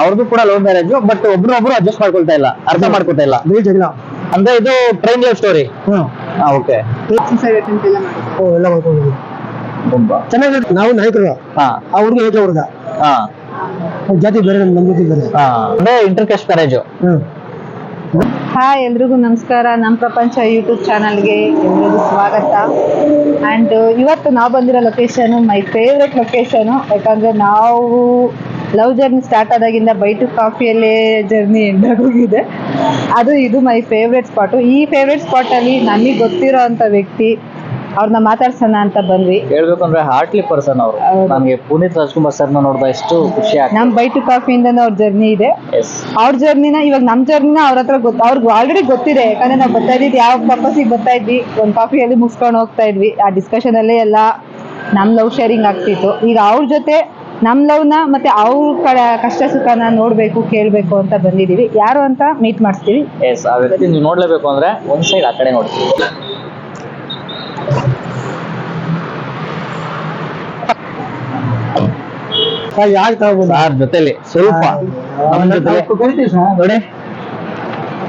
ಅವ್ರದ್ದು ಕೂಡ love marriage but ಒಬ್ರು ಅಡ್ಜಸ್ಟ್ ಮಾಡ್ಕೊಳ್ತಾ ಇಲ್ಲ ಅರ್ಥ ಮಾಡ್ಕೊತಾ ಇಲ್ಲ. ಬರೀ ಜಗಳ. ಅಂದ್ರೆ ಇದು train love story hmm. Okay suicide attempt ಎಲ್ಲ ಮಾಡಿ ಓ ಎಲ್ಲ ಚೆನ್ನಾಗಿ ನಾವು ನಾಯಕರು. ಹಾ. ಆ ಹುಡುಗ ಏಕ ಹುಡುಗ ಹಾ ಜಾತಿ ಬೇರೆ ನಮ್ಮ ನಮ್ಮ ಜಾತಿ ಬೇರೆ. ಹಾ. ಅಂದ್ರೆ inter caste marriage hmm. Hi ಎಲ್ರಿಗೂ ನಮಸ್ಕಾರ. ನಮ್ಮ ಪ್ರಪಂಚ ಯೂಟ್ಯೂಬ್ ಚಾನಲ್ಗೆ ಎಲ್ರಿಗೂ ಸ್ವಾಗತ. ಆ್ಯಂಡ್ ಇವತ್ತು ನಾವು ಬಂದಿರೋ ಲೊಕೇಶನು ಮೈ ಫೇವ್ರೆಟ್ ಲೊಕೇಶನು ಯಾಕಂದರೆ ನಾವು ಲವ್ ಜರ್ನಿ ಸ್ಟಾರ್ಟ್ ಆದಾಗಿಂದ ಬೈ ಟು ಕಾಫಿಯಲ್ಲೇ ಜರ್ನಿ ಎಂಡ್ ಆಗೋಗಿದೆ ಅದು ಇದು ಮೈ ಫೇವ್ರೆಟ್ ಸ್ಪಾಟು ಈ ಫೇವ್ರೆಟ್ ಸ್ಪಾಟಲ್ಲಿ ನಮಗೆ ಗೊತ್ತಿರೋ ಅಂಥ ವ್ಯಕ್ತಿ ಅವ್ರನ್ನ ಮಾತಾಡ್ಸೋಣ ಅಂತ ಬಂದ್ವಿ. ಹೇಳ್ಬೇಕು ಅಂದ್ರೆ ಹಾರ್ಟ್ಲಿ ಪರ್ಸನ್ ಅವರು. ನಮಗೆ ನನಗೆ ಪುನೀತ್ ರಾಜ್ಕುಮಾರ್ ಸರ್ನ ನೋಡಿದ ಎಷ್ಟು ಖುಷಿ ಆಗ್ತದೆ. ನಮ್ ಬೈ ಟು ಕಾಫಿಯಿಂದನೂ ಅವ್ರ ಜರ್ನಿ ಇದೆ. ಅವ್ರ ಜರ್ನಿನ ಇವಾಗ ನಮ್ ಜರ್ನಿನ ಅವ್ರ ಹತ್ರ ಗೊತ್ತ ಅವ್ರಿಗೆ ಆಲ್ರೆಡಿ ಗೊತ್ತಿದೆ. ಯಾಕಂದ್ರೆ ನಾವು ಬರ್ತಾ ಇದ್ದಿದ್ದು ಯಾವ ಪರ್ಪಸ್ಗೆ ಬರ್ತಾ ಇದ್ವಿ. ಒಂದು ಕಾಫಿಯಲ್ಲಿ ಮುಗಿಸ್ಕೊಂಡು ಹೋಗ್ತಾ ಇದ್ವಿ. ಆ ಡಿಸ್ಕಷನ್ ಅಲ್ಲೇ ಎಲ್ಲ ನಮ್ ಲವ್ ಶೇರಿಂಗ್ ಆಗ್ತಿತ್ತು. ಈಗ ಅವ್ರ ಜೊತೆ ನಮ್ಮ ಲವ್ನ ಮತ್ತೆ ಅವ್ರ ಕಡೆ ಕಷ್ಟ ಸುಖನ ನೋಡ್ಬೇಕು ಕೇಳಬೇಕು ಅಂತ ಬಂದಿದೀವಿ. ಯಾರು ಅಂತ ಮೀಟ್ ಮಾಡಿಸ್ತೀವಿ. ಎಸ್ ಆ ವ್ಯಕ್ತಿ ನೀವು ನೋಡ್ಲೇಬೇಕು ಅಂದ್ರೆ ಒಂದ್ ಸೈಡ್ ಆ ಕಡೆ ನೋಡ್ತೀವಿ ಯಾಕೆ ತಗೋಬೋದು ಸಾರ್ ಜೊತೆಲಿ ಸ್ವಲ್ಪ ಜೊತೆ ನೋಡಿ.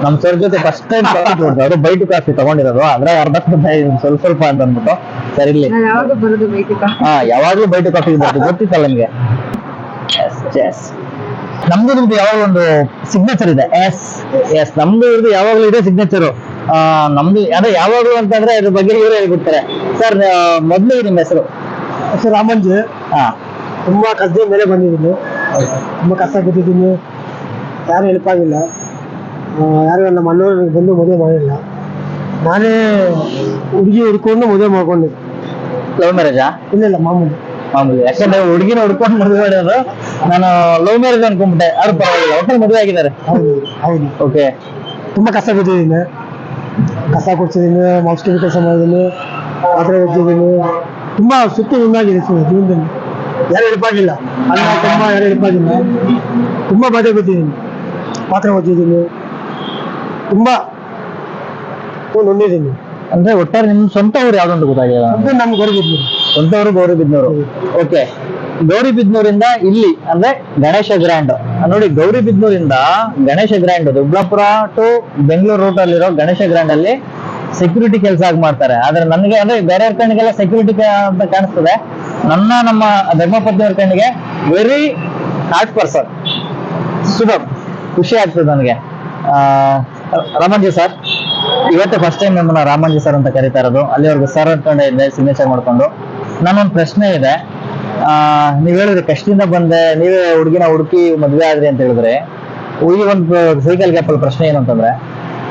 ನಮ್ ಸರ್ ಜೊತೆ ಫಸ್ಟ್ ಟೈಮ್ ಅದು ಬೈಟ್ ಕಾಫಿ ತಗೊಂಡಿರೋದು. ಅದ್ರ ಅರ್ಧ ಸ್ವಲ್ಪ ಸ್ವಲ್ಪ ಅಂತ ಅಂದ್ಬಿಟ್ಟು ಸರಿ ಇಲ್ಲಿ ಯಾವಾಗ ಬರೋದು ಬೈಟು ಹಾ ಯಾವಾಗ್ಲೂ ಬೈಟ್ ಕಾಫಿ ಬರ್ತದೆ ಗೊತ್ತಿತ್ತಲ್ಲ ನಿಮ್ಗೆ? ಎಸ್ ನಮ್ದು ನಿಮ್ದು ಯಾವಾಗ ಒಂದು ಸಿಗ್ನೇಚರ್ ಇದೆ. ಎಸ್ ಎಸ್ ನಮ್ದು ಇವ್ರದ್ದು ಯಾವಾಗ್ಲೂ ಇದೆ ಸಿಗ್ನೇಚರು ನಮ್ದು ಅದೇ ಯಾವಾಗ್ಲೂ ಅಂತಂದ್ರೆ ಇದ್ರ ಬಗ್ಗೆ ಇವರೇ ಹೇಳ್ಬಿಡ್ತಾರೆ. ಸರ್ ಮೊದ್ಲು ನಿಮ್ಮ ಹೆಸರು? ಹೆಸರು ರಾಮಂಜು. ಹಾ. ತುಂಬಾ ಕಷ್ಟದ ಮೇಲೆ ಬಂದಿದ್ದೀನಿ. ತುಂಬಾ ಕಷ್ಟ ಬಿದ್ದಿದ್ದೀನಿ ಯಾರು ಹೆಲ್ಪ್ ಆಗಿಲ್ಲ. ಯಾರು ನಮ್ಮ ಅಣ್ಣವ್ರಿಗೆ ಬಂದು ಮದುವೆ ಮಾಡಿಲ್ಲ. ನಾನೇ ಹುಡುಗಿ ಹುಡ್ಕೊಂಡು ಮದುವೆ ಮಾಡ್ಕೊಂಡಿದ್ದೆ ಲವ್ ಮ್ಯಾರೇಜಾ ಇಲ್ಲ ಇಲ್ಲ ಮಾಮೂಲಿ. ಮಾಮೂಲಿ. ಯಾಕಂದ್ರೆ ಹುಡುಗಿನ ಹುಡ್ಕೊಂಡು ಮದುವೆ ಮಾಡೋದು ನಾನು ಲವ್ ಮ್ಯಾರೇಜ್ ಅನ್ಕೊಂಡ್ಬಿಟ್ಟೆ. ಅವ್ರು ಪರವಾಗಿಲ್ಲ ಒಟ್ಟಲ್ಲಿ ಮದುವೆ ಆಗಿದ್ದಾರೆ. ಹೌದು ಹೌದು. ಓಕೆ ತುಂಬಾ ಕಷ್ಟ ಬಿದ್ದಿದ್ದೀನಿ ಕಸ ಕೊಡ್ಸಿದ್ದೀನಿ ಮಾಸ್ಟರ್ ಕೆಲಸ ಮಾಡಿದ್ದೀನಿ ಪಾತ್ರೆ ಒಜ್ಜಿದ್ದೀನಿ ತುಂಬಾ ಸುತ್ತು ಮುಂದಾಗಿದೆ ಸರ್ ಜೀವನದಲ್ಲಿ. ಯಾರು ಹೆಲ್ಪ್ ಆಗಿಲ್ಲ ಅಣ್ಣ ತುಂಬ ಯಾರು ಹೆಲ್ಪ್ ಆಗಿಲ್ಲ ತುಂಬಾ ಬಾಧೆ ಬಿದ್ದಿದ್ದೀನಿ ಪಾತ್ರೆ ಒಜ್ಜಿದ್ದೀನಿ ತುಂಬಾ ನೊಂದಿದ್ದೀನಿ ಅಂದ್ರೆ ಒಟ್ಟಾರೆ ನಿಮ್ ಸ್ವಂತ ಊರು ಯಾವ್ದು ಗೊತ್ತಾಗಿಲ್ಲ ನಮ್ ಗೌರಿಬಿದ್ನೂರು ಸ್ವಂತ ಊರು ಗೌರಿಬಿದ್ನೂರು ಓಕೆ. ಗೌರಿಬಿದ್ನೂರಿಂದ ಇಲ್ಲಿ ಅಂದ್ರೆ ಗಣೇಶ ಗ್ರ್ಯಾಂಡ್. ನೋಡಿ ಗೌರಿಬಿದ್ನೂರಿಂದ Ganesha grand Durgapura to Bengaluru route ಅಲ್ಲಿರೋ ಗಣೇಶ ಗ್ರ್ಯಾಂಡ್ ಅಲ್ಲಿ ಸೆಕ್ಯೂರಿಟಿ ಕೆಲಸ ಆಗಿ ಮಾಡ್ತಾರೆ. ಆದ್ರೆ ನನಗೆ ಅಂದ್ರೆ ಬೇರೆ ಕಣ್ಣಿಗೆಲ್ಲ ಸೆಕ್ಯೂರಿಟಿ ಅಂತ ಕಾಣಿಸ್ತದೆ. ನನ್ನ ನಮ್ಮ ಧರ್ಮಪತ್ನಿಯವ್ರ ಕಣ್ಣಿಗೆ ವೆರಿ ಹಾರ್ಟ್ ಪರ್ಸನ್ ಸುಧಮ್ ಖುಷಿ ಆಗ್ತದೆ ನನಗೆ. ರಾಮಂಜಿ ಸರ್ ಇವತ್ತೇ ಫಸ್ಟ್ ಟೈಮ್ ನಮ್ಮನ್ನ ರಾಮಂಜಿ ಸರ್ ಅಂತ ಕರೀತಾ ಇರೋದು. ಅಲ್ಲಿವರೆಗೂ ಸರ್ ಅನ್ಕೊಂಡೇ ಇದ್ದೆ ಸಿಗ್ನೇಚರ್ ಮಾಡ್ಕೊಂಡು. ನನ್ನೊಂದು ಪ್ರಶ್ನೆ ಇದೆ. ಆ, ನೀವ್ ಹೇಳಿದ್ರೆ ಕಷ್ಟದಿಂದ ಬಂದೆ ನೀವೇ ಹುಡುಗಿನ ಹುಡುಕಿ ಮದ್ವೆ ಆದ್ರಿ ಅಂತ ಹೇಳಿದ್ರೆ ಈ ಒಂದು ಸೈಕಲ್ ಗ್ಯಾಪ್ ಅಲ್ಲಿ ಪ್ರಶ್ನೆ ಏನಂತಂದ್ರೆ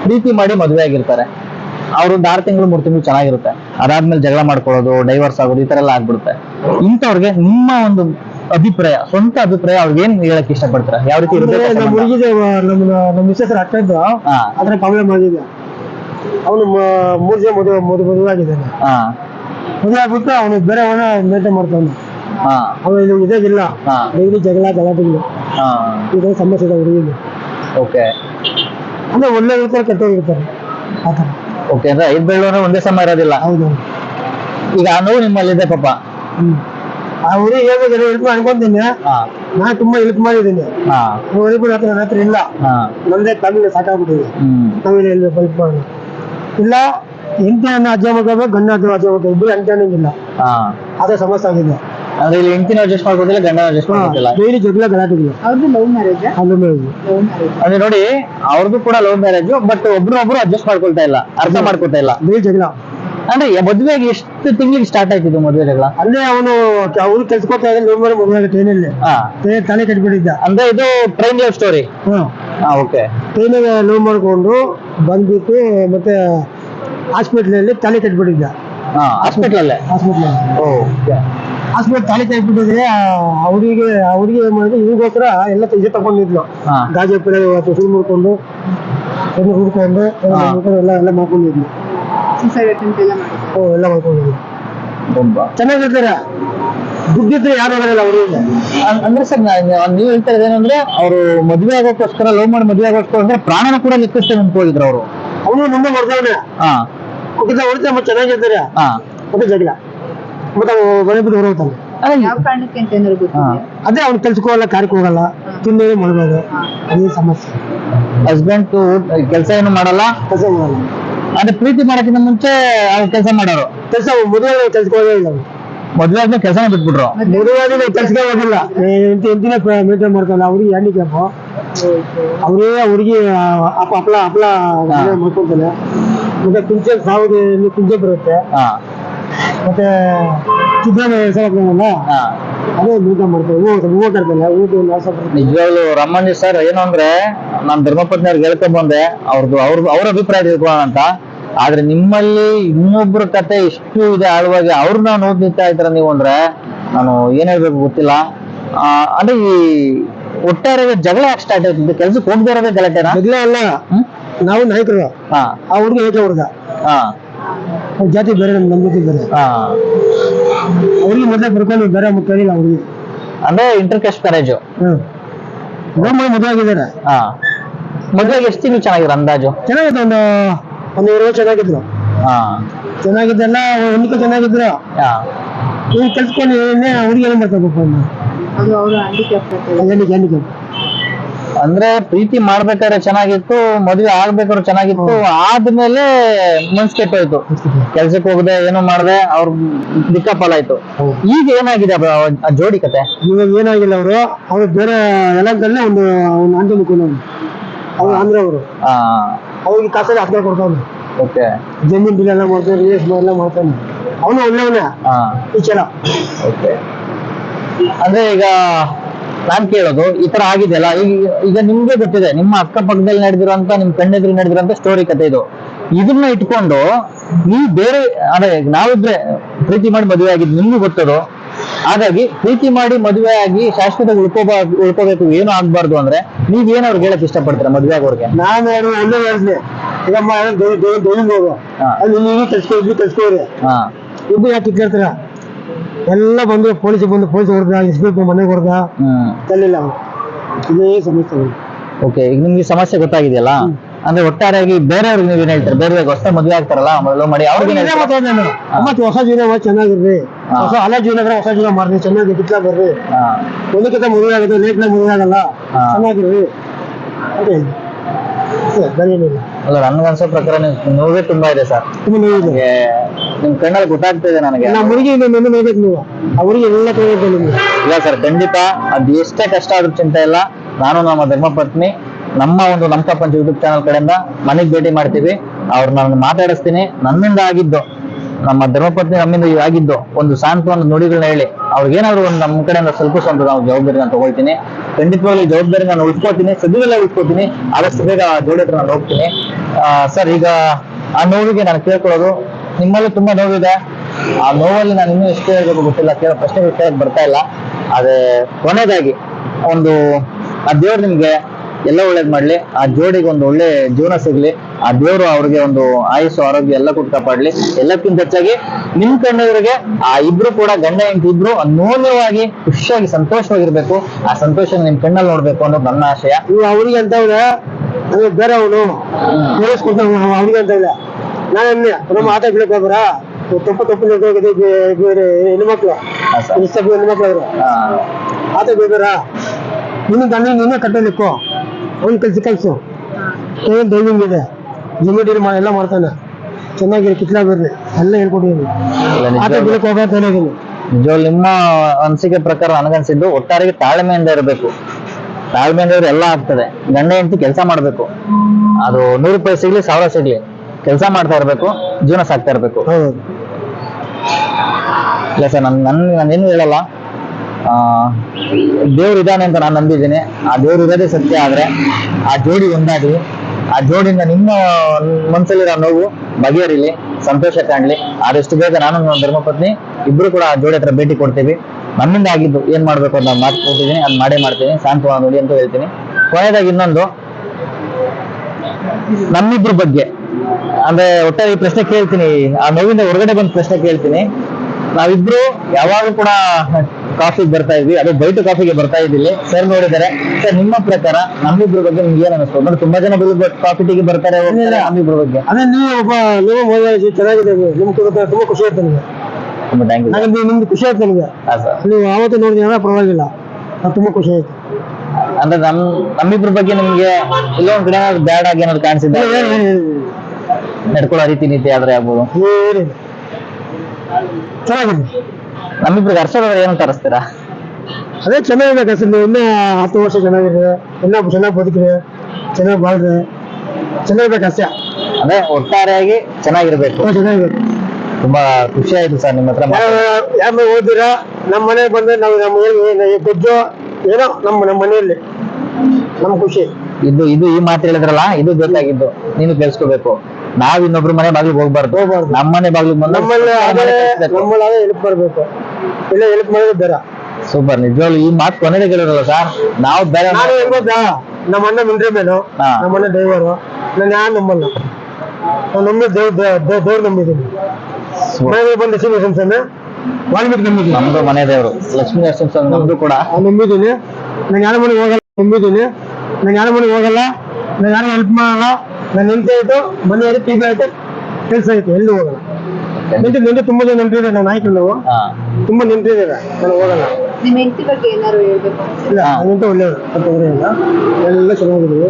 ಪ್ರೀತಿ ಮಾಡಿ ಮದ್ವೆ ಆಗಿರ್ತಾರೆ. ಅವ್ರೊಂದು ಆರು ತಿಂಗಳು ಮೂರು ತಿಂಗಳು ಚೆನ್ನಾಗಿರುತ್ತೆ. ಅದಾದ್ಮೇಲೆ ಜಗಳ ಮಾಡ್ಕೊಳ್ಳೋದು ಡೈವರ್ಸ್ ಆಗೋದು ಈ ತರ ಎಲ್ಲ ಆಗ್ಬಿಡುತ್ತೆ. ಇಂಥವ್ರಿಗೆ ನಿಮ್ಮ ಒಂದು ಅಭಿಪ್ರಾಯ ಸ್ವಂತ ಅಭಿಪ್ರಾಯ ಅವ್ರಿಗೆ ಏನ್ ಹೇಳಕ್ ಇಷ್ಟಪಡ್ತೀರಾ? ಯಾವ ರೀತಿ ನಮ್ಮ ನಮ್ಮ ನಮ್ಮ ಮಿಸ್ಸಸ್ ಆಗ್ತಾ ಇದ್ದು ಹಾ. ಅದ್ರ ಪ್ರಾಬ್ಲಮ್ ಆಗಿದೆ ಅವನು ಮೂರ್ಜೆ ಜನ ಮದುವೆ ಮದುವೆ ಮದುವೆ ಆಗಿದ್ದಾನೆ. ಹಾ. ಮದುವೆ ಆಗ್ಬಿಟ್ಟು ಅವನು ಬೇರೆ ಅವನ ಮೇಂಟೈನ್ ಮಾಡ್ತಾನೆ. ಹಾ. ಅವನು ಇದು ಇದಾಗಿಲ್ಲ. ಹಾ. ಡೈಲಿ ಜಗಳ ಗಲಾಟೆಗಳು. ಹಾ. ಇದೇ ಸಮಸ್ಯೆ ಇದೆ ಓಕೆ. ಅಂದ್ರೆ ಒಳ್ಳೆ ಇರ್ತಾರೆ ಕೆಟ್ಟ ಇರ್ತಾರೆ ಆ ಥರ. ಓಕೆ ಅಂದ್ರೆ ಐದ್ ಬೆಳ್ಳೂರು ಒಂದೇ ಸಮ ಇರೋದಿಲ್ಲ. ಹೌದು. ಈಗ ಆ ನೋವು ನಿಮ್ಮಲ್ಲಿದೆ ಪಾಪ. ಹ್ಮ್. ಆ ಹುಡುಗಿ ಹೇಳ್ಬೇಕು ಹೆಲ್ಪ್ ಅನ್ಕೊಂತೀನಿ ಹಾ. ನಾ ತುಂಬಾ ಹೆಲ್ಪ್ ಮಾಡಿದ್ದೀನಿ. ಹಾ. ಹೆಲ್ಪ್ ಹತ್ರ ನನ್ನ ಹತ್ರ ಇಲ್ಲ. ಹಾ. ನಂದೇ ತಮಿಳು ಸಾಕಾಗ್ಬಿಟ್ಟಿದೆ. ತಮಿಳು ಹೇಳ್ಬೇಕು ಹೆಲ್ಪ್ ಮಾಡೋಣ? ಇಲ್ಲ ಹೆಂಡತಿಯನ್ನ ಅಜ್ಜ ಮಾಡ್ಕೋಬೇಕು ಗಂಡ ಅಜ್ಜ ಅಜ್ಜ ಮಗ. ಇಬ್ಬರು ಅಂತಾನಿಲ್ಲ ಹಾ. ಅದೇ ಸಮಸ್ಯೆ ಆಗಿದೆ. ಅದೇ ಇಲ್ಲಿ ಹೆಂಡತಿನ ಅಡ್ಜಸ್ಟ್ ಮಾಡ್ಕೋದಿಲ್ಲ ಗಂಡ ಅಡ್ಜಸ್ಟ್ ಮಾಡ್ಕೋದಿಲ್ಲ ಡೈಲಿ ಜಗಳ ಗಲಾಟೆಗಳು ಅವ್ರದ್ದು ಲವ್ ಮ್ಯಾರೇಜ್ ಅಲ್ಲೂ ಲವ್ ಮ್ಯಾರೇಜ್ ಅಂದ್ರೆ ನೋಡಿ ಅವ್ರದ್ದು ಕೂಡ ಲವ್ ಮ್ಯಾರೇಜ್ ಬಟ್ ಒಬ್ರು ಒಬ್ರು ಅಡ್ಜಸ್ಟ್ ಮಾಡ್ಕೊಳ್ತಾ ಇಲ್ಲ ಅರ್ಥ ಮಾಡ್ಕೊಳ್ತಾ ಇಲ್ಲ. ಡೈಲಿ ಜಗಳ. ಅಂದ್ರೆ ಮದ್ವೆಗೆ ಎಷ್ಟು ತಿಂಗಳಿಗೆ ಸ್ಟಾರ್ಟ್ ಆಯ್ತಿದ್ದು ಮದ್ವೆಗಳ ಅಲ್ಲಿ ಅವನು ಅವ್ರು ಕೆಲ್ಸಕೋತಾ ಇದ್ದ ಮಾಡಿ ಮದುವೆ ಟ್ರೈನಲ್ಲಿ ಹಾ. ತಲೆ ಕಟ್ಬಿಟ್ಟಿದ್ದ. ಅಂದ್ರೆ ಇದು train love story hmm. Okay ಟ್ರೈನಲ್ಲಿ ಲವ್ ಮಾಡ್ಕೊಂಡು ಬಂದ್ಬಿಟ್ಟು ಮತ್ತೆ ಹಾಸ್ಪಿಟ್ಲಲ್ಲಿ ತಲೆ ಕಟ್ಬಿಟ್ಟಿದ್ದ. ಹಾಸ್ಪಿಟ್ಲ್ ಹಾಸ್ಪಿಟಲ್ ಅಲ್ಲೇ? ಹಾಸ್ಪಿಟ್ಲಲ್ಲಿ ಓಕೆ ಹಾಸ್ಪಿಟಲ್ ತಲೆ ಕಟ್ಬಿಟ್ಟಿದ್ರೆ ಅವರಿಗೆ ಅವ್ರಿಗೆ ಏನ್ ಮಾಡಿದ್ರು ಇವ್ರಿಗೋಸ್ಕರ ಎಲ್ಲ ಇದು ತಗೊಂಡಿದ್ಲು. ಗಾಜಿ ಪಿಳೆ ಸುಳ್ಳು ಮುಡ್ಕೊಂಡು ಹುಡ್ಕೊಂಡು ಎಲ್ಲ ಎಲ್ಲ ಮಾಡ್ಕೊಂಡಿದ್ಲು. ಸೂಸೈಡ್ ಅಟೆಂಪ್ಟ್ ಎಲ್ಲ ಮಾಡಿದ್ರು ಓ ಎಲ್ಲ ಮಾಡ್ಕೊಂಡಿದ್ಲು ತುಂಬಾ. ಚೆನ್ನಾಗಿರ್ತಾರೆ. ದುಡ್ಡಿದ್ರೆ ಯಾರು ಹೋಗಲ್ಲ ಅವ್ರಿಗೆ ಅಂದ್ರೆ ಸರ್ ನೀವು ಹೇಳ್ತಾ ಇದೇನಂದ್ರೆ ಅವರು ಮದುವೆ ಆಗೋಕ್ಕೋಸ್ಕರ ಲವ್ ಮಾಡಿ ಮದುವೆ ಆಗೋಕ್ಕೋಸ್ಕರ ಅಂದ್ರೆ ಪ್ರಾಣನ ಕೂಡ ಲೆಕ್ಕಿಸ್ತೇನೆ ಅನ್ಕೊಂಡಿದ್ರು ಅವರು. ಅವನು ಮುಂದೆ ಬರ್ತಾವನೆ ಹಾ. ಹೊಡಿತಾ ಹೊಡಿತಾ ಮತ್ತೆ ಚೆನ್ನಾಗಿರ್ತಾರೆ. ಹಾ. ಮತ್ತೆ ಜಗಳ. ಮತ್ತೆ ಹೊರಗೋಗ್ತಾನೆ ಅಲ್ಲ, ಯಾವ ಕಾರಣಕ್ಕೆ ಅಂತ ಏನಾದ್ರು ಅದೇ ಅವ್ನು ಕೆಲ್ಸಕ್ಕೆ ಹೋಗಲ್ಲ. ಕಾರ್ಯಕ್ಕೆ ಹೋಗಲ್ಲ ತಿಂದೇನೆ ಮಾಡಬಾರ್ದು ಅದೇ ಸಮಸ್ಯೆ. ಹಸ್ಬೆಂಡ್ ಕೆಲಸ ಏನು ಮಾಡಲ್ಲ? ಕೆಲಸ ಮಾಡಲ್ಲ. ಅದೇ ಪ್ರೀತಿ ಮಾಡಕ್ಕಿಂತ ಮುಂಚೆ ಅವ್ರು ಕೆಲಸ ಮಾಡೋರು. ಕೆಲಸ ಮದುವೆ ಕೆಲ್ಸಕ್ಕೆ ಹೋಗೇ ಇಲ್ಲ. ಮದ್ವೆ ಆದ್ಮೇಲೆ ಕೆಲಸನೇ ಬಿಟ್ಬಿಟ್ರು. ಮದುವೆ ಆದ್ಮೇಲೆ ಕೆಲ್ಸಕ್ಕೆ ಹೋಗಿಲ್ಲ ಎಂತ ಎಂತಿನ ಮೇಂಟೈನ್ ಮಾಡ್ತಾನೆ ಅವ್ರಿಗೆ ಹ್ಯಾಂಡಿಕ್ಯಾಪ್ ಅವರೇ ಹುಡುಗಿ ಅಪ್ಪ ಹಪ್ಳ ಹಪ್ಳ ಮಾಡ್ಕೊಂತಾನೆ ಮತ್ತೆ ಕುಂಚೆ ಸಾವಿರ ಕುಂಚೆ ಬರುತ್ತೆ. ಹಾ. ಮತ್ತೆ ಸಿದ್ದರಾಮಯ್ಯ ಹೆಸರಾಗ್ತಾನಲ್ಲ ಅದೇ ಊಟ ಮಾಡ್ತಾರೆ ಊಟ ಇರ್ತಲ್ಲ ಊಟ ನಿಜವಾಗ್ಲು ರಮಣಿ ಸರ್ ಏನು ಅಂದ್ರೆ ನಾನ್ ಧರ್ಮಪತ್ನಿ ಅವ್ರಿಗೆ ಹೇಳ್ಕೊಂಡ್ ಬಂದೆ ಅವ್ರದ್ದು ಅವ್ರದ್ದು ಅವ್ರ ಅಭಿಪ್ರಾಯ ತಿಳ್ಕೊಳ್ಳೋಣ ಅಂತ. ಆದ್ರೆ ನಿಮ್ಮಲ್ಲಿ ಇನ್ನೊಬ್ರ ಕತೆ ಇಷ್ಟು ಇದೆ ಆಳವಾಗಿ ಅವ್ರನ್ನ ನೋಡ್ತಾ ನಿಂತಾ ಇದ್ರ ನೀವು ಅಂದ್ರೆ ನಾನು ಏನ್ ಹೇಳ್ಬೇಕು ಗೊತ್ತಿಲ್ಲ. ಆ, ಅಂದ್ರೆ ಈ ಒಟ್ಟಾರೆ ಜಗಳ ಯಾಕೆ ಸ್ಟಾರ್ಟ್ ಆಯ್ತು? ಕೆಲ್ಸಕ್ಕೆ ಹೋಗದೆ ಇರೋದೇ ಗಲಾಟೆನಾ? ಜಗಳ ಅಲ್ಲ? ನಾವು ನಾಯಕರು. ಹಾ. ಆ ಹುಡುಗ ಏಕೆ ಹುಡುಗ? ಹಾ. ಅವ್ರ ಜಾತಿ ಬೇರೆ ನಮ್ ನಂಬಿಕೆ ಬೇರೆ. ಹಾ. ಅವ್ರಿಗೆ ಮೊದಲೇ ಬರ್ಕೊಂಡು ಬೇರೆ ಮುಟ್ಟಿಲ್ಲ ಅವ್ರಿಗೆ. ಅಂದ್ರೆ ಇಂಟರ್ಕಾಸ್ಟ್ ಮ್ಯಾರೇಜ್ ಹ್ಮ್ ನಮ್ಮ ಮದುವೆ ಆಗಿದ್ದಾರೆ. ಹಾ. ಮದ್ವೆಗೆ ಎಷ್ಟು ತಿಂಗಳು ಚೆನ್ನಾಗಿರೋ ಅಂದಾಜು? ಚೆನ್ನಾಗಿದೆ ಒಂದು ಒಂದು ಎರಡು ವರ್ಷ ಚೆನ್ನಾಗಿದ್ರು. ಹಾ. ಚೆನ್ನಾಗಿದ್ದೆಲ್ಲ ಒಂದಕ್ಕೆ ಚೆನ್ನಾಗಿದ್ರು. ಹಾ. ಇವ್ನು ಕಲ್ತ್ಕೊಂಡು ಏನೇ ಹುಡುಗಿ ಏನ್ ಮಾಡ್ಕೋಬೇಕು ಅವ್ನ ಅದು ಅವರು ಹ್ಯಾಂಡಿಕ್ಯಾಪ್ ಹೆಣ್ಣಿಗೆ ಅಂದ್ರೆ ಪ್ರೀತಿ ಮಾಡ್ಬೇಕಾದ್ರೆ ಚೆನ್ನಾಗಿತ್ತು ಮದ್ವೆ ಆಗ್ಬೇಕಾದ್ರೆ ಚೆನ್ನಾಗಿತ್ತು ಆದ್ಮೇಲೆ ಮನ್ಸ್ ಕೆಟ್ಟೋಯ್ತು ಕೆಲ್ಸಕ್ಕೆ ಹೋಗದೆ ಏನೋ ಮಾಡದೆ ಅವ್ರ ದಿಕ್ಕಾಪಾಲಾಯ್ತು ಈಗ ಏನಾಗಿದೆ ಆ ಆ ಜೋಡಿ ಕತೆ? ಇವಾಗ ಏನಾಗಿಲ್ಲ ಅವರು. ಅವ್ರು ಬೇರೆ ಎಲ್ಲದಲ್ಲೇ ಒಂದು ಒಂದು ಆಂಟಿ ಮುಕ್ಕೊಂಡು ಅವ್ರು ಆಂಧ್ರ ಅವರು. ಅವ್ರಿಗೆ ಕಾಸಲ್ಲಿ ಹಾಕಿ ಕೊಡ್ತಾವ್ರು. ಓಕೆ. ಜಮೀನ್ ಬಿಲ್ ಎಲ್ಲ ಮಾಡ್ತಾನೆ ರಿಯಸ್ ಎಲ್ಲ ಮಾಡ್ತಾನೆ. ಅವನು ಒಳ್ಳೆಯವನೇ. ಹಾ. ಈ ಚಲ ಓಕೆ. ಅಂದ್ರೆ ಈಗ ನಾನ್ ಕೇಳೋದು ಈ ತರ ಆಗಿದೆಯಲ್ಲ? ಈಗ ಈಗ ನಿಮ್ಗೆ ಗೊತ್ತಿದೆ ನಿಮ್ಮ ಅಕ್ಕಪಕ್ಕದಲ್ಲಿ ನಡೆದಿರುವಂತ ನಿಮ್ ಕಣ್ಣೆದುರು ನಡೆದಿರುವಂತ ಸ್ಟೋರಿ ಕತೆ ಇದು. ಇದನ್ನ ಇಟ್ಕೊಂಡು ನೀವು ಬೇರೆ ಅಂದ್ರೆ ನಾವಿದ್ರೆ ಪ್ರೀತಿ ಮಾಡಿ ಮದುವೆ ಆಗಿದ್ದು ನಿಮ್ಗೂ ಗೊತ್ತದು. ಹಾಗಾಗಿ ಪ್ರೀತಿ ಮಾಡಿ ಮದುವೆ ಆಗಿ ಶಾಶ್ವತ ಉಳ್ಕೋಬಾ ಉಳ್ಕೋಬೇಕು ಏನು ಆಗ್ಬಾರ್ದು ಅಂದ್ರೆ ನೀವ್ ಏನ್ ಅವ್ರಿಗೆ ಹೇಳಕ್ ಇಷ್ಟಪಡ್ತೀರಾ ಮದುವೆ ಆಗೋರ್ಗೆ? ನಾನು ಹಾ. ಅಲ್ಲಿ ನೀವು ಇಬ್ರು ಯಾಕೆ ಕಿತ್ಕೊಳ್ತಾರ ಎಲ್ಲ ಬಂದು ಪೊಲೀಸ್ ಬಂದು ಪೊಲೀಸ್ ಹೊಡೆದ ಎಸ್ ಬಿ ಮನೆಗೆ ಹೊಡೆದ. ತಲ್ಲಿಲ್ಲ ಇದೇ ಸಮಸ್ಯೆ. ಓಕೆ ಈಗ ನಿಮ್ಗೆ ಸಮಸ್ಯೆ ಗೊತ್ತಾಗಿದೆಯಲ್ಲ? ಅಂದ್ರೆ ಒಟ್ಟಾರೆಯಾಗಿ ಬೇರೆಯವ್ರಿಗೆ ನೀವ್ ಏನ್ ಹೇಳ್ತಾರೆ? ಬೇರೆ ಹೊಸ ಮದುವೆ ಆಗ್ತಾರಲ್ಲ ಮೊದಲು ಮಾಡಿ ಅವ್ರಿಗೆ ಮತ್ತೆ ಹೊಸ ಜೀವನ ಚೆನ್ನಾಗಿರ್ರಿ. ಹೊಸ ಹಳೆ ಜೀವನ ಇದ್ರೆ ಹೊಸ ಜೀವನ ಮಾಡ್ರಿ ಚೆನ್ನಾಗಿ ಕಿತ್ಲಾ ಬರ್ರಿ. ಒಂದಕ್ಕಿಂತ ಮದುವೆ ಆಗುತ್ತೆ ಲೇಟ್ನಾಗ ಮದುವೆ ಆಗಲ್ಲ. ಚೆನ್ನಾಗಿರ್ರಿ. ಬೇರೆ ಏನಿಲ್ಲ. ಅಲ್ಲ ನನ್ಗನ್ಸೋ ಪ್ರಕಾರ ನಿಮ್ ನೋವೇ ತುಂಬಾ ಇದೆ ಸರ್. ತುಂಬ ನೋವಿದೆ. ನಿಮ್ ಕಣ್ಣಲ್ಲಿ ಗೊತ್ತಾಗ್ತಾ ಇದೆ ನನಗೆ. ನಮ್ಮ ಹುಡುಗಿ ಇನ್ನೊಂದು ನೋಡ್ಬೇಕು ನೀವು. ಆ ಎಲ್ಲ ತಗೋಬೇಕು ನಿಮ್ಗೆ ಇಲ್ಲ ಸರ್ ಖಂಡಿತ ಅದ್ ಎಷ್ಟೇ ಕಷ್ಟ ಆದ್ರೂ ಚಿಂತೆ ಇಲ್ಲ. ನಾನು ನಮ್ಮ ಧರ್ಮಪತ್ನಿ ನಮ್ಮ ಒಂದು ನಮ್ಮ ಪ್ರಪಂಚ ಯೂಟ್ಯೂಬ್ ಚಾನಲ್ ಕಡೆಯಿಂದ ಮನೆಗ್ ಭೇಟಿ ಮಾಡ್ತೀವಿ. ಅವ್ರ ನಾನು ಮಾತಾಡಿಸ್ತೀನಿ. ನನ್ನಿಂದ ಆಗಿದ್ದು ನಮ್ಮ ಧರ್ಮಪತ್ನಿ ನಮ್ಮಿಂದ ಆಗಿದ್ದು ಒಂದು ಸಾಂತ್ವನ ನುಡಿಗಳನ್ನ ಹೇಳಿ. ಅವ್ರಿಗೆ ಏನಾದ್ರು ಒಂದು ನಮ್ಮ ಕಡೆಯಿಂದ ಸ್ವಲ್ಪ ಸ್ವಲ್ಪ ನಾವು ಜವಾಬ್ದಾರಿ ನಾನು ತಗೊಳ್ತೀನಿ. ಖಂಡಿತವಾಗ್ಲೂ ಜವಾಬ್ದಾರಿ ನಾನು ಉಳ್ಕೋತೀನಿ ಸದ್ಯದಲ್ಲೇ ಉಳ್ಕೋತೀನಿ ಆದಷ್ಟು ಬೇಗ ಜೋಡಿ ಹತ್ರ ನಾನು ಹೋಗ್ತೀನಿ. ಸರ್, ಈಗ ಆ ನೋವಿಗೆ ನಾನು ಕೇಳ್ಕೊಳ್ಳೋದು, ನಿಮ್ಮಲ್ಲಿ ತುಂಬಾ ನೋವಿದೆ. ಆ ನೋವಲ್ಲಿ ನಾನು ಇನ್ನೂ ಎಷ್ಟು ಹೇಳ್ಬೇಕು ಗೊತ್ತಿಲ್ಲ, ಕೇಳೋ ಪ್ರಶ್ನೆಗಳು ಕೇಳಕ್ ಬರ್ತಾ ಇಲ್ಲ. ಅದೇ ಕೊನೆಯದಾಗಿ ಒಂದು, ಆ ದೇವ್ರು ನಿಮ್ಗೆ ಎಲ್ಲ ಒಳ್ಳೇದ್ ಮಾಡ್ಲಿ. ಆ ಜೋಡಿಗೆ ಒಂದು ಒಳ್ಳೆ ಜೀವನ ಸಿಗ್ಲಿ. ಆ ದೇವರು ಅವ್ರಿಗೆ ಒಂದು ಆಯುಸ್ಸು ಆರೋಗ್ಯ ಎಲ್ಲ ಕೊಟ್ಟು ಕಾಪಾಡ್ಲಿ. ಎಲ್ಲಕ್ಕಿಂತ ಹೆಚ್ಚಾಗಿ ನಿಮ್ ಕಣ್ಣವರಿಗೆ ಆ ಇಬ್ರು ಕೂಡ ಗಂಡ ಹೆಂಡತಿ ಇಬ್ರು ಅನ್ಯೋನ್ಯವಾಗಿ ಖುಷಿಯಾಗಿ ಸಂತೋಷವಾಗಿರ್ಬೇಕು. ಆ ಸಂತೋಷ ನಿಮ್ ಕಣ್ಣಲ್ಲಿ ನೋಡ್ಬೇಕು ಅನ್ನೋದು ನನ್ನ ಆಶಯ. ನೀವು ಅವ್ರಿಗೆ ಅಂತ ಅವ್ರ ಅಂದ್ರೆ ಬೇರೆ ಅವನು. ಅವ್ರಿಗೆ ಅಂತ ಇಲ್ಲ ನಾನು ನಮ್ಮ ಆಟ ತಪ್ಪು ತಪ್ಪು ಹೋಗಿದೆ ಬೇರೆ ಹೆಣ್ಮಕ್ಳು. ಹೆಣ್ಮಕ್ಳು ಅವರು ಆ, ಆತ ನೀನು ನಿನ್ನ ಗಂಡ ನೀನೇ ಕಟ್ಟಲಿಕ್ಕು. ಅವ್ನು ಕಲ್ಸಿ ಕಲ್ಸು. ಏನ್ ಡ್ರೈವಿಂಗ್ ಇದೆ. ಜಿಮಿಟಿ ಎಲ್ಲ ಮಾಡ್ತಾನೆ. ಚೆನ್ನಾಗಿರಿ ಕಿತ್ಲಾ ಬರ್ರಿ ಎಲ್ಲ ಹೇಳ್ಕೊಟ್ಟಿದ್ದೀನಿ ಇಲ್ಲ, ಆಟ ನಿಮ್ಮ ಅನಿಸಿಕೆ ಪ್ರಕಾರ ನನಗನ್ಸಿದ್ದು ಒಟ್ಟಾರೆಗೆ ತಾಳ್ಮೆಯಿಂದ ಇರಬೇಕು. ತಾಳ್ಮೆಯಿಂದ ಇದ್ರೆ ಎಲ್ಲ ಆಗ್ತದೆ. ಗಂಡ ಹೆಂಡತಿ ಕೆಲಸ ಮಾಡ್ಬೇಕು. ಅದು ನೂರು ರೂಪಾಯಿ ಸಿಗ್ಲಿ ಸಾವಿರ ಸಿಗ್ಲಿ. ಕೆಲಸ ಮಾಡ್ತಾ ಇರ್ಬೇಕು ಜೀವನ ಸಾಕ್ತಾ ಇರ್ಬೇಕು. ಹೌದು. ಇಲ್ಲ ಸರ್ ನನ್ ನನ್ ನಾನೇನು ಹೇಳಲ್ಲ. ದೇವ್ರು ಇದ್ದಾನೆ ಅಂತ ನಾನು ನಂಬಿದ್ದೀನಿ. ಆ ದೇವ್ರು ಇರೋದೇ ಸತ್ಯ ಆದ್ರೆ ಆ ಜೋಡಿ ಒಂದಾಗಲಿ, ಆ ಜೋಡಿಯಿಂದ ನಿಮ್ಮ ಮನಸ್ಸಲ್ಲಿರೋ ನೋವು ಬಗೆಯರಿಲಿ ಸಂತೋಷ ಕಾಣ್ಲಿ. ಆದಷ್ಟು ಬೇಗ ನಾನು ನನ್ನ ಧರ್ಮಪತ್ನಿ ಇಬ್ರು ಕೂಡ ಆ ಜೋಡಿ ಹತ್ರ ಭೇಟಿ ಕೊಡ್ತೀವಿ. ನನ್ನಿಂದ ಆಗಿದ್ದು ಏನ್ ಮಾಡ್ಬೇಕು ಅಂತ ಮಾತು ಕೊಟ್ಟಿದ್ದೀನಿ ಅದ್ ಮಾಡೇ ಮಾಡ್ತೀನಿ, ಶಾಂತವಾಗಿ ನೋಡಿ ಅಂತ ಹೇಳ್ತೀನಿ. ಕೊನೆಯದಾಗಿ ಇನ್ನೊಂದು, ನಮ್ಮಿಬ್ರ ಬಗ್ಗೆ. ಅಂದ್ರೆ ಒಟ್ಟಾರೆ ಈ ಪ್ರಶ್ನೆ ಕೇಳ್ತೀನಿ, ಆ ನೋವಿಂದ ಹೊರಗಡೆ ಬಂದ ಪ್ರಶ್ನೆ ಕೇಳ್ತೀನಿ. ನಾವಿಬ್ರು ಯಾವಾಗಲೂ ಕೂಡ ಕಾಫಿಗೆ ಬರ್ತಾ ಇದ್ವಿ. ಅದು ಬೈಟು ಕಾಫಿಗೆ ಬರ್ತಾ ಇದ್ದಿಲ್ಲಿ. ಸರ್ ನೋಡಿದರೆ ಸರ್ ನಿಮ್ಮ ಪ್ರಕಾರ ನಮ್ಮಿಬ್ರ ಬಗ್ಗೆ ನಿಮ್ಗೆ ಏನ್ ಅನಿಸ್ತು? ಅಂದ್ರೆ ತುಂಬಾ ಜನ ಕಾಫಿ ಟೀಗೆ ಬರ್ತಾರೆ ಹೋಗ್ತಾರೆ ನಮ್ಮಿಬ್ರ ಬಗ್ಗೆ. ಅದೇ ನೀವು ಒಬ್ಬ ನೀವು ಮದುವೆ ಚೆನ್ನಾಗಿದೆ. ನಿಮ್ ತುಂಬಾ ಖುಷಿ ಆಯ್ತು ನನಗೆ ತುಂಬಾ ಥ್ಯಾಂಕ್ ಯು ನನಗೆ ನಿಮ್ದು ಖುಷಿ ಆಯ್ತು ನನಗೆ ಸರ್ ನೀವು ಆವತ್ತು ನೋಡಿದ್ರೆ ಪರವಾಗಿಲ್ಲ. ನಂಗೆ ತುಂಬಾ ಖುಷಿ ಆಯ್ತು. ಅಂದ್ರೆ ನಮ್ ನಮ್ಮಿಬ್ರ ಬಗ್ಗೆ ನಿಮ್ಗೆ ಇಲ್ಲೊಂದ್ ಕಡೆ ಬ್ಯಾಡ್ ಆಗಿ ಏನಾದ್ರು ಕಾಣಿಸಿದ್ರೆ ನಡ್ಕೊಳ್ಳೋ ರೀತಿ ನೀತಿ ಆದ್ರೆ ಆಗ್ಬೋದು. ಚೆನ್ನಾಗಿದೆ. ನಮ್ಮಿಬ್ರಿಗೆ ಹರ್ಷೋದ್ರೆ ಏನು ತರಿಸ್ತೀರಾ? ಅದೇ ಚೆನ್ನಾಗಿದೆ ಅಸಲು ಇನ್ನೂ ಹತ್ತು ವರ್ಷ ಚೆನ್ನಾಗಿದೆ ಇನ್ನೂ ಚೆನ್ನಾಗಿ ಬದುಕಿರಿ ಚೆನ್ನಾಗಿ ಬಾಳ್ರಿ ಚೆನ್ನಾಗಿರ್ಬೇಕು ಅಷ್ಟೇ ಅದೇ ಒಟ್ಟಾರೆಯಾಗಿ ಚೆನ್ನಾಗಿರ್ಬೇಕು. ಚೆನ್ನಾಗಿರ್ಬೇಕು ತುಂಬಾ ಖುಷಿ ಆಯ್ತು ಸರ್ ನಿಮ್ಮ ಹತ್ರ ಮಾತಾಡಿ. ಯಾರು ಓದಿರಾ? ನಮ್ಮ ಮನೆಗೆ ಬಂದ್ರೆ ನಾವು ನಮ್ಮ ಏನು ಗೊಜ್ಜು ಏನೋ ನಮ್ಮ ನಮ್ಮ ಮನೆಯಲ್ಲಿ. ನಮ್ಮ ಖುಷಿ. ಇದು ಇದು ಈ ಮಾತು ಹೇಳಿದ್ರಲ್ಲ ಇದು ಬೇಕಾಗಿದ್ದು. ನೀನು ಕೇಳಿಸ್ಕೋಬೇಕು. ನಾವ್ ಇನ್ನೊಬ್ರ ಮನೆ ಬಾಗಿಲಿಗೆ ಹೋಗ್ಬಾರ್ದು. ಹೋಗ್ಬಾರ್ದು. ನಮ್ಮ ಮನೆ ಬಾಗಿಲಿಗೆ ಬಂದು ನಮ್ಮಲ್ಲಿ ಅದೇ ನಮ್ಮಲ್ಲಿ ಅದೇ ಹೆಲ್ಪ್ ಬರಬೇಕು ಇಲ್ಲ ಹೆಲ್ಪ್ ಮಾಡೋದು ಬೇಡ. ಸೂಪರ್ ನಿಜವಾಗ್ಲು ಈ ಮಾತು ಕೊನೆಗೆ ಕೇಳಿರಲ್ಲ ಸರ್ ನಾವು ಬೇರೆ ನಾನು ಹೆಂಗ್ ಗೊತ್ತಾ ನಮ್ಮ ಅಣ್ಣ ಮಿಂದ್ರೆ ಮೇನು ಹಾ. ನಮ್ಮ ಅಣ್ಣ ಡ್ರೈವರು ನಾನು ಯಾರು ನಂಬಲ್ಲ. ನಾನು ನಂಬಿ ದೇವ್ ದೇವ್ರು ನಂಬಿದ್ದೀನಿ. ಮನೆಗೆ ಬಂದು ಲಕ್ಷ್ಮೀ ನರಸಿಂಹ ವಾಲ್ಮೀಕಿ ನಂಬಿದ್ದೀನಿ ನಮ್ದು ಮನೆ ದೇವರು. ಲಕ್ಷ್ಮೀ ನರಸಿಂಹ ಸ್ವಾಮಿ ನಮ್ದು ಕೂಡ. ನಾನು ನಂಬಿದ್ದೀನಿ. ನಾನು ಯಾರ ಮನೆಗೆ ಹೋಗಲ್ಲ ನಂಬಿದ್ದೀನಿ. ನಾನು ಯಾರ ಮನೆಗೆ ಹೋಗಲ್ಲ ನಾನು ಯಾರು ಹೆಲ್ಪ್ ಮಾಡಲ್ಲ. ನಾನು ಹೆಂಡತಿ ಆಯ್ತು ಮನೆಯಲ್ಲಿ ಟಿ ಬಿ ಆಯ್ತು ಕೆಲಸ ಆಯ್ತು ಎಲ್ಲಿ ಹೋಗಲ್ಲ. ನಿಂತು ನಿಂತು ತುಂಬಾ ಜನ ನಿಂತಿದೆ ನಾನು ಆಯ್ತು ನಾವು. ತುಂಬಾ ನಿಂತಿದ್ದೀರಾ ನಾನು ಹೋಗಲ್ಲ ನಿಮ್ಮ ಹೆಂಡತಿ ಬಗ್ಗೆ ಏನಾದ್ರು ಹೇಳ್ಬೇಕು ಅನ್ಸುತ್ತೆ? ಇಲ್ಲ ನಿಂತು ಒಳ್ಳೇದು ಅಂತ ತೊಂದರೆ ಇಲ್ಲ. ಎಲ್ಲ ಚೆನ್ನಾಗಿದ್ದೀವಿ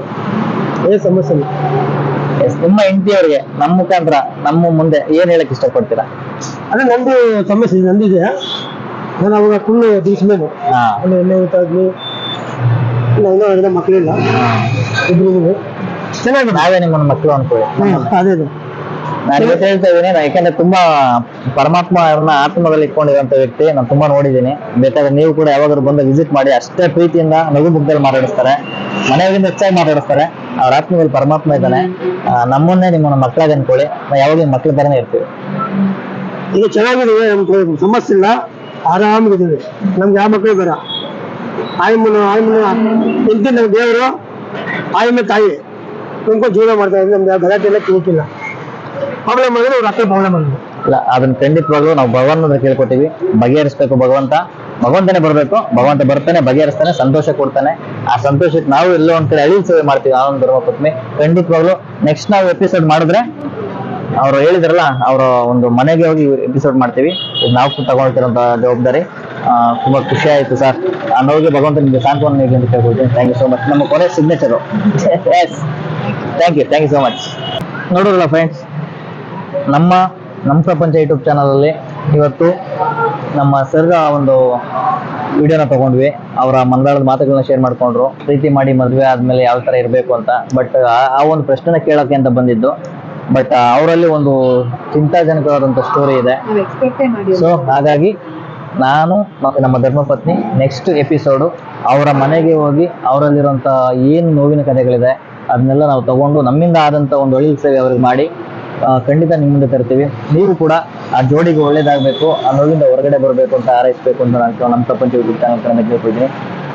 ಏನ್ ಸಮಸ್ಯೆ ಇಲ್ಲ. ಎಸ್, ನಿಮ್ಮ ಹೆಂಡತಿಯವ್ರಿಗೆ ನಮ್ಮ ಮುಖಾಂತರ ನಮ್ಮ ಮುಂದೆ ಏನ್ ಹೇಳಕ್ ಇಷ್ಟಪಡ್ತೀರಾ? ಅದೇ ನಂದು ಸಮಸ್ಯೆ ಇದೆ, ನಂದಿದೆ ನಾನು ಅವಾಗ ಫುಲ್ ತಿಳಿಸ್ಬೇಕು ಹಾ. ಅಲ್ಲಿ ಎಣ್ಣೆ ಇಲ್ಲ ಇನ್ನೂ ಏನೋ ಮಕ್ಕಳಿಲ್ಲ. ಇಬ್ರು ಚೆನ್ನಾಗಿದೆ. ನಾವೇ ನಿಮ್ಮನ್ನ ಮಕ್ಕಳು ಅನ್ಕೊಳ್ಳಿ. ಅದೇ ಅದೇ. ನಾನು ಇವತ್ತು ಹೇಳ್ತಾ ಇದ್ದೀನಿ ನಾ ಯಾಕಂದ್ರೆ ತುಂಬಾ ಪರಮಾತ್ಮ ಅವ್ರನ್ನ ಆತ್ಮದಲ್ಲಿ ಇಟ್ಕೊಂಡಿರುವಂತ ವ್ಯಕ್ತಿ ನಾನು ತುಂಬಾ ನೋಡಿದ್ದೀನಿ. ಬೇಕಾದ್ರೆ ನೀವು ಕೂಡ ಯಾವಾಗಾದ್ರು ಬಂದು ವಿಸಿಟ್ ಮಾಡಿ ಅಷ್ಟೇ ಪ್ರೀತಿಯಿಂದ ನಗು ಮುಖದಲ್ಲಿ ಮಾತಾಡಿಸ್ತಾರೆ. ಮನೆಯವರಿಂದ ಹೆಚ್ಚಾಗಿ ಮಾತಾಡಿಸ್ತಾರೆ. ಅವ್ರ ಆತ್ಮದಲ್ಲಿ ಪರಮಾತ್ಮ ಇದ್ದಾನೆ. ನಮ್ಮನ್ನೇ ನಿಮ್ಮನ್ನ ಮಕ್ಕಳಾಗಿ ಅನ್ಕೊಳ್ಳಿ. ನಾವು ಯಾವಾಗ ಮಕ್ಕಳ ಮಕ್ಳ ತರನೇ ಇರ್ತೀವಿ. ಈಗ ಚೆನ್ನಾಗಿದ್ದೀವಿ ನಮ್ಗೆ ಸಮಸ್ಯೆ ಇಲ್ಲ. ಆರಾಮಾಗಿದ್ದೀವಿ. ನಮ್ಗೆ ಯಾವ ಮಕ್ಕಳು ಬೇಡ. ಆಯಮ್ಮನ ಆಯಮ್ಮನ ಇಂತಿ ನಮ್ಮ ದೇವರು ಆಯಮ್ಮ ತಾಯಿ. ತುಂಬ ಜೀವನ ಮಾಡ್ತಾ ಇದ್ದೀವಿ ನಮ್ಗೆ ಯಾವ ಗಲಾಟೆ ಎಲ್ಲ ಪ್ರಾಬ್ಲಮ್ ಆಗಿದೆ ಅವ್ರ ಅಕ್ಕ ಪ್ರಾಬ್ಲಮ್ ಆಗಿದೆ. ಇಲ್ಲ ಅದನ್ನ ಖಂಡಿತವಾಗ್ಲೂ ನಾವು ಭಗವಂತನ ಕೇಳ್ಕೊತೀವಿ. ಬಗೆಹರಿಸ್ಬೇಕು ಭಗವಂತ. ಭಗವಂತನೇ ಬರ್ಬೇಕು. ಭಗವಂತ ಬರ್ತಾನೆ ಬಗೆಹರಿಸ್ತಾನೆ ಸಂತೋಷ ಕೊಡ್ತಾನೆ. ಆ ಸಂತೋಷಕ್ಕೆ ನಾವು ಎಲ್ಲೋ ಒಂದ್ ಕಡೆ ಅಳಿ ಸೇವೆ ಮಾಡ್ತೀವಿ ನಾನೊಂದು ಧರ್ಮ ಪತ್ನಿ. ಖಂಡಿತವಾಗ್ಲೂ ನೆಕ್ಸ್ಟ್ ನಾವು ಎಪಿಸೋಡ್ ಮಾಡಿದ್ರೆ ಅವ್ರು ಹೇಳಿದ್ರಲ್ಲ ಅವರ ಒಂದು ಮನೆಗೆ ಹೋಗಿ ಎಪಿಸೋಡ್ ಮಾಡ್ತೀವಿ. ನಾವು ತಗೊಳ್ತಿರೋ ಜವಾಬ್ದಾರಿ. ಆ, ತುಂಬಾ ಖುಷಿ ಆಯ್ತು ಸರ್. ಆ ಭಗವಂತ ನಿಮಗೆ ಸಾಂತ್ವನ ನೀಡಿ ಅಂತ ಕೇಳ್ಕೊಳ್ತೀನಿ. ಥ್ಯಾಂಕ್ ಯು ಸೋ ಮಚ್ ನಮ್ಮ ಕೊನೆ signature thank you thank you so much ನೋಡೋದಲ್ಲ friends ನಮ್ಮ ನಮ್ಮ ಪ್ರಪಂಚ ಯೂಟ್ಯೂಬ್ ಚಾನಲಲ್ಲಿ ಇವತ್ತು ನಮ್ಮ ಸರ್ಗ ಒಂದು ವಿಡಿಯೋನ ತಗೊಂಡ್ವಿ. ಅವರ ಮಂದಾಳದ ಮಾತುಗಳನ್ನ ಶೇರ್ ಮಾಡ್ಕೊಂಡ್ರು. ಪ್ರೀತಿ ಮಾಡಿ ಮದುವೆ ಆದಮೇಲೆ ಯಾವ ಥರ ಇರಬೇಕು ಅಂತ. ಬಟ್ ಆ ಒಂದು ಪ್ರಶ್ನೆನ ಕೇಳೋಕ್ಕೆ ಅಂತ ಬಂದಿದ್ದು. ಬಟ್ ಅವರಲ್ಲಿ ಒಂದು ಚಿಂತಾಜನಕವಾದಂಥ ಸ್ಟೋರಿ ಇದೆ. ಸೊ ಹಾಗಾಗಿ ನಾನು ಮತ್ತು ನಮ್ಮ ಧರ್ಮಪತ್ನಿ ನೆಕ್ಸ್ಟ್ ಎಪಿಸೋಡು ಅವರ ಮನೆಗೆ ಹೋಗಿ ಅವರಲ್ಲಿರುವಂಥ ಏನು ನೋವಿನ ಕಥೆಗಳಿದೆ ಅದನ್ನೆಲ್ಲ ನಾವು ತಗೊಂಡು ನಮ್ಮಿಂದ ಆದಂಥ ಒಂದು ಒಳ್ಳೆ ಸೇವೆ ಅವ್ರಿಗೆ ಮಾಡಿ ಖಂಡಿತ ನಿಮ್ಮ ಮುಂದೆ ತರ್ತೀವಿ. ನೀವು ಕೂಡ ಆ ಜೋಡಿಗೆ ಒಳ್ಳೇದಾಗಬೇಕು, ಆ ನೋವಿಂದ ಹೊರಗಡೆ ಬರಬೇಕು ಅಂತ ಹಾರೈಸಬೇಕು ಅಂತ ನಾನು ನಮ್ಮ ಪ್ರಪಂಚ ಯೂಟ್ಯೂಬ್ ಕೇಳ್ಕೊಳ್ತೀನಿ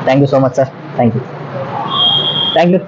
thank you so much sir thank you thank you